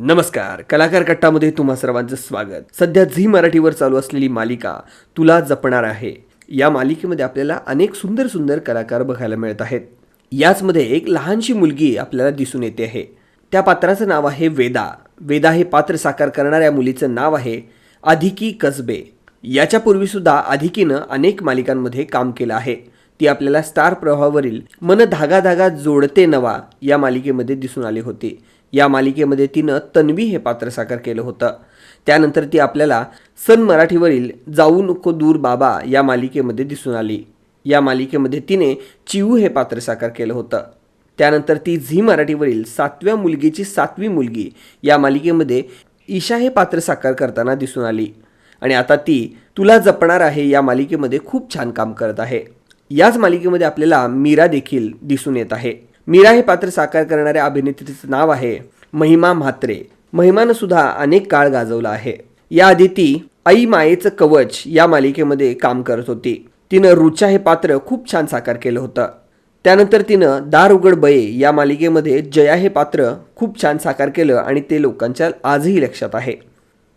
नमस्कार कलाकार कट्टामध्ये तुम्हा सर्वांचं स्वागत. सध्या झी मराठीवर चालू असलेली मालिका तुला जपणार आहे. या मालिकेमध्ये आपल्याला अनेक सुंदर सुंदर कलाकार बघायला मिळत आहेत. याचमध्ये एक लहानशी मुलगी आपल्याला दिसून येते आहे. त्या पात्राचं नाव आहे वेदा. वेदा हे पात्र साकार करणाऱ्या मुलीचं नाव आहे अधिकी कसबे. याच्यापूर्वीसुद्धा अधिकीनं अनेक मालिकांमध्ये काम केलं आहे. ती आपल्याला स्टार प्रवाहावरील मन धागा धागा जोडते नवा या मालिकेमध्ये दिसून आली होती. या मालिकेमध्ये तिनं तन्वी हे पात्र साकार केलं होतं. त्यानंतर ती आपल्याला सन मराठीवरील जाऊ नको दूर बाबा या मालिकेमध्ये दिसून आली. या मालिकेमध्ये तिने चिऊ हे पात्र साकार केलं होतं. त्यानंतर ती झी मराठीवरील सातव्या मुलगीची सातवी मुलगी या मालिकेमध्ये ईशा हे पात्र साकार करताना दिसून आली. आणि आता ती तुला जपणार आहे या मालिकेमध्ये खूप छान काम करत आहे. याच मालिकेमध्ये आपल्याला मीरा देखील दिसून येत आहे. मीरा हे पात्र साकार करणाऱ्या अभिनेत्रीचं नाव आहे महिमा म्हात्रे. महिमानं सुद्धा अनेक काळ गाजवला आहे. याआधी ती आई मायेचं कवच या मालिकेमध्ये काम करत होती. तिनं रुचा हे पात्र खूप छान साकार केलं होतं. त्यानंतर तिनं दार उघड बये या मालिकेमध्ये जया हे पात्र खूप छान साकार केलं आणि ते लोकांच्या आजही लक्षात आहे.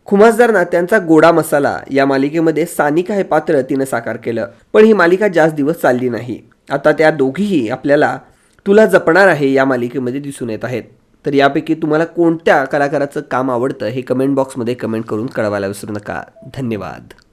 खुमासदार नात्यांचा गोडा मसाला या मालिकेमध्ये सानिका हे पात्र तिनं साकार केलं. पण ही मालिका जास्त दिवस चालली नाही. आता त्या दोघीही आपल्याला तुला जपणार आहे या मालिकेमध्ये दिसून येत आहेत. तर यापैकी तुम्हाला कोणत्या कलाकाराचं काम आवडतं हे कमेंट बॉक्समध्ये कमेंट करून कळवायला विसरू नका. धन्यवाद.